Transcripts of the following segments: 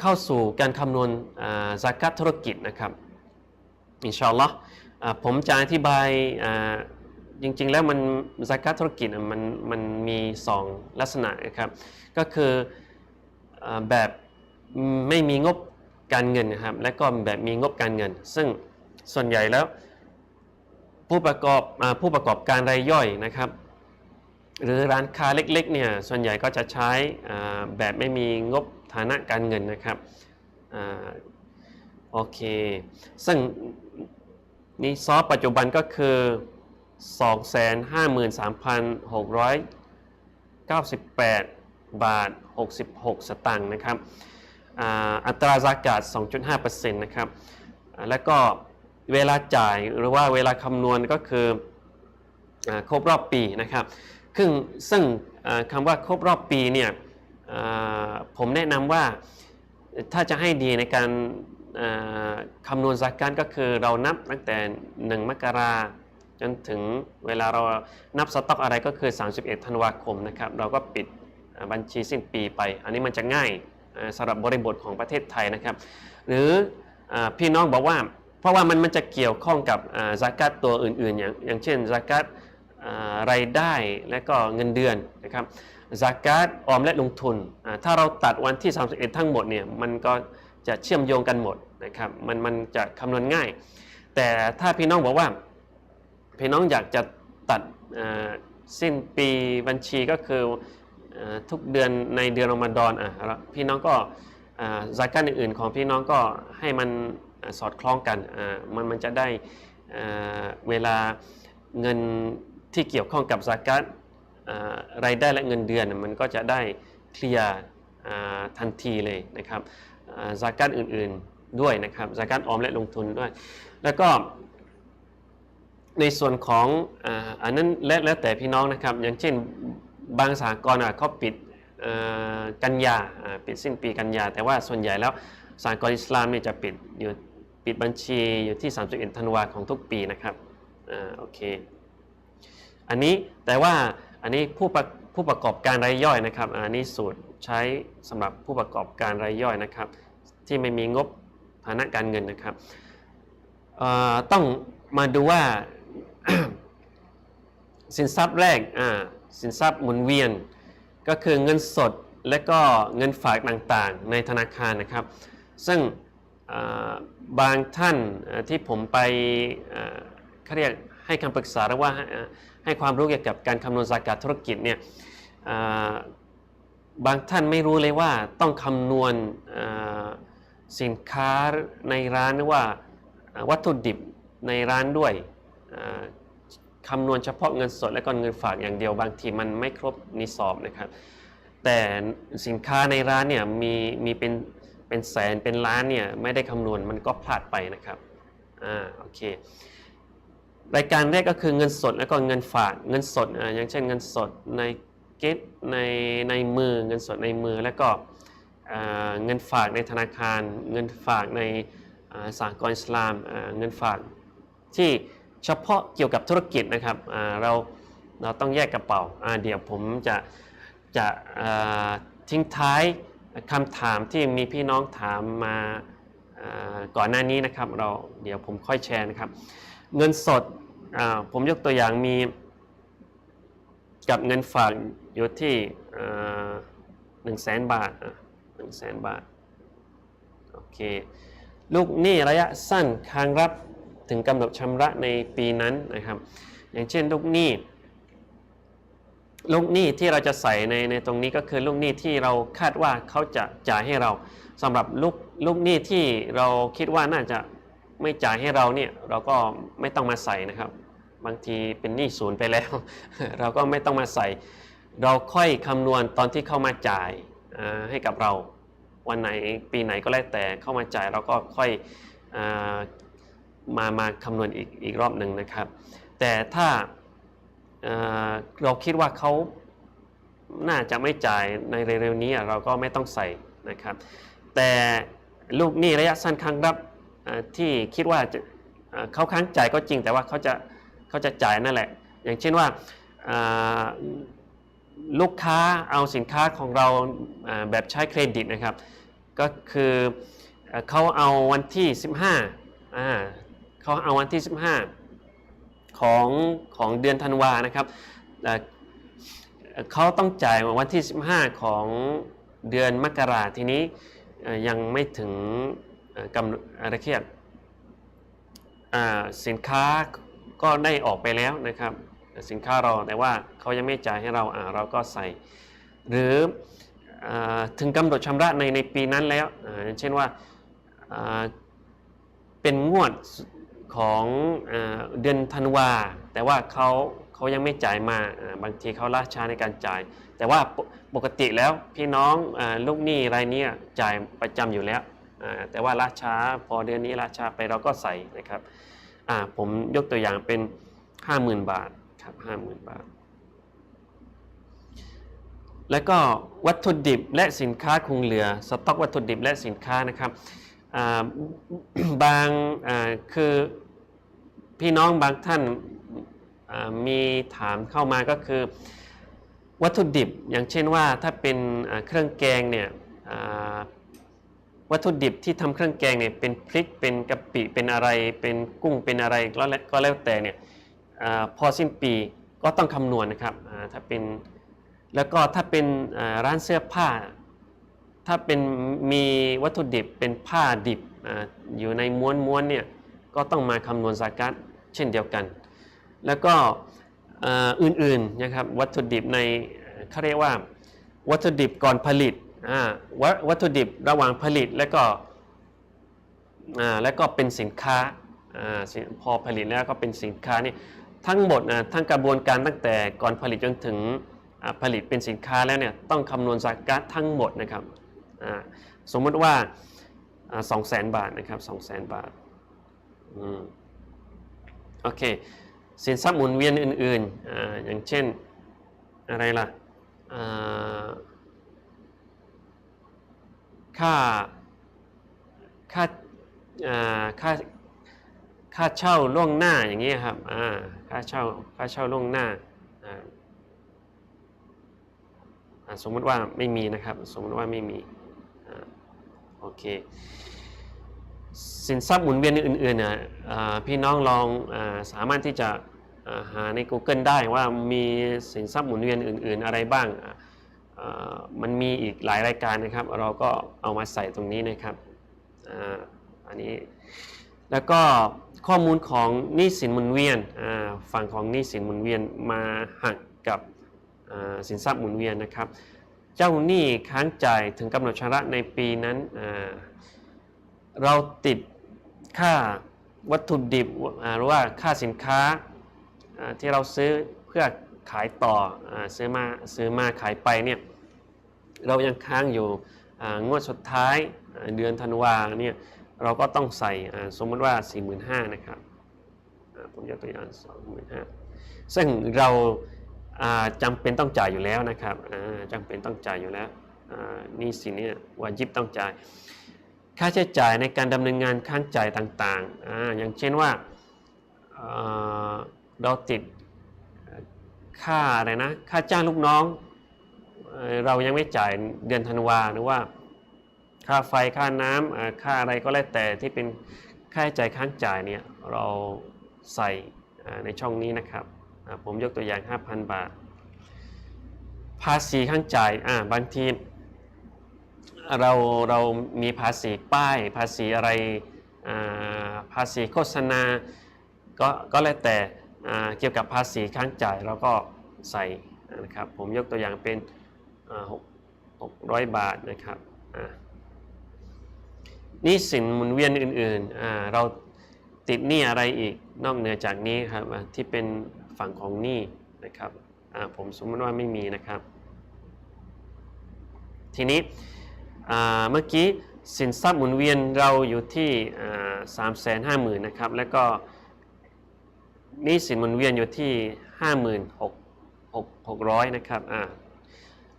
เข้าสู่การคำนวณสากัดธุรกิจนะครับอินชาอัลลอฮ์อ่าผมจะอธิบายจริงๆ แล้วมันสากัดธุรกิจมันมันมีสองลักษณะนะครับ ก็คืออแบบไม่มีงบการเงินนะครับ และก็แบบมีงบการเงิน ซึ่งส่วนใหญ่แล้วผู้ประกอบอผู้ประกอบการรายย่อยนะครับ หรือร้านค้าเล็กๆเนี่ยส่วนใหญ่ก็จะใช้แบบไม่มีงบฐานะการเงินนะครับอโอเค ซึ่งนี่ซอฟปัจจุบันก็คือ 253,698 บาท 66 สตางค์นะครับอ่าอัตราซากาศ 2.5%นะครับแล้วก็เวลาจ่ายหรือว่าเวลาคำนวณก็คืออครบรอบปีนะครับ ซึ่งซึ่งอ่าคำว่าครบรอบปีเนี่ยผมแนะนำว่าถ้าจะให้ดีในการอ่าคำนวณสาการก็คือเรานับตั้งแต่ 1 มกราจนถึงเวลาเรานับสต็อกอะไรก็คือ 31 ธันวาคมนะครับเราก็ปิดบัญชีสิ้นปีไป อันนี้มันจะง่ายอ่าสำหรับบริบทของประเทศไทยนะครับ หรืออพี่น้องบอกว่า เพราะว่ามันมันจะเกี่ยวข้องกับสากัดตัวอื่นๆ อย่างอย่างเช่นสากัดอ่าร รายได้และก็เงินเดือนนะครับสากาดออมและลงทุน ถ้าเราตัดวันที่ 31 ทั้งหมดเนี่ยมันก็จะเชื่อมโยงกันหมดนะครับมันมันจะคำนวณง่าย แต่ถ้าพี่น้องบอกว่าพี่น้องอยากจะตัดสิ้นปีบัญชีก็คืออทุกเดือนในเดือนรอมฎอนอะพี่น้องก็สากาดอื่นๆของพี่น้องก็ให้มันสอดคล้องกันมันมันจะได้เวลาเงิน ที่เกี่ยวข้องกับสากัดรายได้และเงินเดือนมันก็จะได้เคลียร์ทันทีเลยนะครับสากัดอื่นๆด้วยนะครับสากัดออมและลงทุนด้วย แล้วก็ในส่วนของอ,อันนั้นและแล้วแต่พี่น้องนะครับ อย่างเช่นบางสหกรณ์อะเขาปิดกันยาปิดสิ้นปีกันยา แต่ว่าส่วนใหญ่แล้วสหกรณ์อิสลามเนี่ยจะปิดอยู่ปิดบัญชีอยู่ที่ 31 ธันวาของทุกปีนะครับอ่าโอเค อันนี้แต่ว่าอันนี้ผู้ประผู้ประกอบการรายย่อยนะครับ อันนี้สูตรใช้สำหรับผู้ประกอบการรายย่อยนะครับ ที่ไม่มีงบฐานะการเงินนะครับต้องมาดูว่าสินทรัพย์แรกสินทรัพย์หมุนเวียน ก็คือเงินสดและก็เงินฝากต่างๆ ในธนาคารนะครับ ซึ่งบางท่านที่ผมไปเขาเรียก ให้คำปรึกษาหรือว่าให้ความรู้เกี่ยวกับการคำนวณสากาธุรกิจเนี่ยบางท่านไม่รู้เลยว่าต้องคำนวณสินค้าในร้านหรือว่าวัตถุดิบในร้านด้วยคำนวณเฉพาะเงินสดและก็เงินฝากอย่างเดียวบางทีมันไม่ครบนิสอบนะครับ แต่สินค้าในร้านเนี่ยมีมีเป็นเป็นแสนเป็นล้านเนี่ยไม่ได้คำนวณมันก็พลาดไปนะครับอ่าโอเค รายการแรกก็คือเงินสดแล้วก็เงินฝากเงินสดออย่างเช่นเงินสดในเก็ตในในมือเงินสดในมือแล้วก็เงินฝากในธนาคาร เงินฝากในสากลอิสลามเงินฝากที่เฉพาะเกี่ยวกับธุรกิจนะครับเราเราต้องแยกกระเป๋าเดี๋ยวผมจะจะทิ้งท้ายคำถามที่มีพี่น้องถามมาก่อนหน้านี้นะครับ เราเดี๋ยวผมค่อยแชร์นะครับ เงินสดอ่าผมยกตัวอย่างมีกับเงินฝากอยู่ที่หนึ่งแสนบาทหนึ่งแสนบาทโอเคลูกหนี้ระยะสั้นค้างรับถึงกำหนดชำระในปีนั้นนะครับ อย่างเช่นลูกหนี้ลูกหนี้ที่เราจะใส่ในในตรงนี้ก็คือลูกหนี้ที่เราคาดว่าเขาจะจ่ายให้เราสำหรับลูกลูกหนี้ที่เราคิดว่าน่าจะ ไม่จ่ายให้เราเนี่ยเราก็ไม่ต้องมาใส่นะครับ บางทีเป็นหนี้ศูนย์ไปแล้ว เราก็ไม่ต้องมาใส่ เราค่อยคำนวณตอนที่เข้ามาจ่ายให้กับเรา วันไหนปีไหนก็แล้วแต่เข้ามาจ่ายเราก็ค่อยอมามาคำนวณอีกอีกรอบหนึ่งนะครับ แต่ถ้าเราคิดว่าเขาน่าจะไม่จ่ายในเร็วๆนี้เราก็ไม่ต้องใส่นะครับ แต่ลูกหนี้ระยะสั้นครั้งรับ ที่คิดว่าเขาค้างจ่ายก็จริง แต่ว่าเขาจะเขาจะจ่ายนั่นแหละ อย่างเช่นว่าลูกค้าเอาสินค้าของเราแบบใช้เครดิตนะครับ ก็คือเขาเอาวันที่ 15อ่าเขาเอาวันที่ 15 ของของเดือนธันวานะครับเขาต้องจ่ายวันที่ 15 ของเดือนมกราทีนี้ยังไม่ถึง กำหนดอะไรเครียกอ่าสินค้าก็ได้ออกไปแล้วนะครับสินค้าเรอแต่ว่าเขายังไม่จ่ายให้เราเราก็ใส่ หรืออถึงกำหนดชำระในในปีนั้นแล้วเช่นว่าเป็นงวดของอเดือนธันวา แต่ว่าเขาเขายังไม่จ่ายมาบางทีเขาล่าช้าในการจ่าย แต่ว่าปกปกติแล้วพี่น้องอลูกหนี้รายนี้จ่ายประจำอยู่แล้ว แต่ว่าล่าช้าพอเดือนนี้ล่าช้าไปเราก็ใส่นะครับผมยกตัวอย่างเป็น 50,000 บาทครับ50,000 บาท แล้วก็วัตถุดิบและสินค้าคงเหลือสต็อกวัตถุดิบและสินค้านะครับาบางาคือพี่น้องบางท่านามีถามเข้ามาก็คือ วัตถุดิบอย่างเช่นว่าถ้าเป็นเครื่องแกงเนี่ย วัตถุดิบที่ทำเครื่องแกงเนี่ยเป็นพริกเป็นกะปิเป็นอะไร เป็นกุ้งเป็นอะไรก็แล้วก็แล้วแต่เนี่ยอพอสิ้นปีก็ต้องคำนวณนะครับถ้าเป็นแล้วก็ถ้าเป็นร้านเสื้อผ้า ถ้าเป็นมีวัตถุดิบเป็นผ้าดิบออยู่ในม้วนม้วนๆเนี่ยก็ต้องมาคำนวณสากัดเช่นเดียวกัน แล้วก็อื่นๆนะครับวัตถุดิบในเขาเรียกว่าวัตถุดิบก่อนผลิต วัตวัตถุดิบระหว่างผลิตแล้วก็แล้วก็เป็นสินค้าอพอผลิตแล้วก็เป็นสินค้านี่ทั้งหมดทั้งกระบวนการตั้งแต่ก่อนผลิตจนถึงผลิตเป็นสินค้าแล้วเนี่ยต้องคำนวณสากัดทั้งหมดนะครับสมมติว่าสองแสนบาทนะครับสองแสนบาทอโอเคสินทรัพย์หมุนเวียนอื่นๆออย่างเช่นอะไรล่ะ ค่าค่าค่าค่าเช่าล่วงหน้าอย่างนี้ยครับอ่าค่าเช่าค่าเช่าล่วงหน้าอ่าสมมติว่าไม่มีนะครับ สมมติว่าไม่มีอ่าโอเคสินทรัพย์หมุนเวียนอื่นๆนะอ่าพี่น้องลองอสามารถที่จะาหาใน Google ได้ว่ามีสินทรัพย์หมุนเวียนอื่น ๆ อะไรบ้างอ มันมีอีกหลายรายการนะครับ เราก็เอามาใส่ตรงนี้นะครับอ,อันนี้แล้วก็ข้อมูลของหนี้สินหมุนเวียนฝั่งของหนี้สินหมุนเวียนมาหักกับสินทรัพย์หมุนเวียนนะครับ เจ้าหนี้ค้างจ่ายถึงกำหนดชำระในปีนั้นเราติดค่าวัตถุดิบหรือว่าค่าสินค้าที่เราซื้อเพื่อขายต่ออซื้อมาซื้อมาขายไปเนี่ย เรายังค้างอยู่งวดสุดท้ายเดือนธันวาเนี่ยเราก็ต้องใส่สมมติว่า 45,000นะครับผมยกตัวอย่าง25,000ซึ่งเราจำเป็นต้องจ่ายอยู่แล้วนะครับจำเป็นต้องจ่ายอยู่แล้วอ่นี่สินเนี่ยวาจิบต้องจ่าย ค่าใช้จ่ายในการดำเนินงานค้างจ่ายต่างๆออย่างเช่นว่าอ่าเราติดค่าอะไรนะค่าจ้างลูกน้อง เรายังไม่จ่ายเดือนธันวาหรือว่า ค่าไฟค่าน้ำอ่าค่าอะไรก็แล้วแต่ที่เป็นค่าใช้จ่ายค้างจ่ายเนี่ยเราใส่ในช่องนี้นะครับ ผมยกตัวอย่าง 5,000 บาท ภาษีข้างจ่ายอ่าบางทีเราเรามีภาษีป้าย ภาษีอะไรภาษีโฆษณา ก็ก็แล้วแต่เกี่ยวกับภาษีข้างจ่ายเราก็ใส่นะครับผมยกตัวอย่างเป็น หกร้อยบาทนะครับนี่สินหมุนเวียนอื่นๆ เราติดหนี้อะไรอีกนอกเหนือจากนี้ครับที่เป็นฝั่งของหนี้นะครับผมสมมติว่าไม่มีนะครับ ทีนี้เมื่อกี้สินทรัพย์หมุนเวียนเราอยู่ที่สามแสนห้าหมื่นนะครับ แล้วก็นี้สินหมุนเวียนอยู่ที่ห้าหมื่นหกหกหกร้อยนะครับ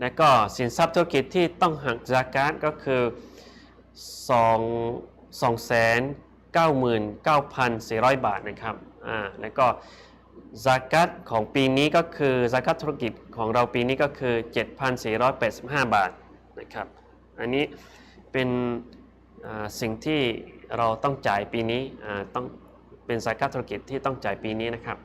แล้วก็สินทรัพย์ธุรกิจที่ต้องหักจากการก็คือสองสองแสนเก้าหมื่นเก้าพันสี่ร้อยบาทนะครับอ่าแล้วก็ซากัตของปีนี้ก็คือซากัตธุรกิจของเราปีนี้ก็คือ 7,485 บาทนะครับ อันนี้เป็นสิ่งที่เราต้องจ่ายปีนี้ต้องเป็นสาการธุรกิจที่ต้องจ่ายปีนี้นะครับ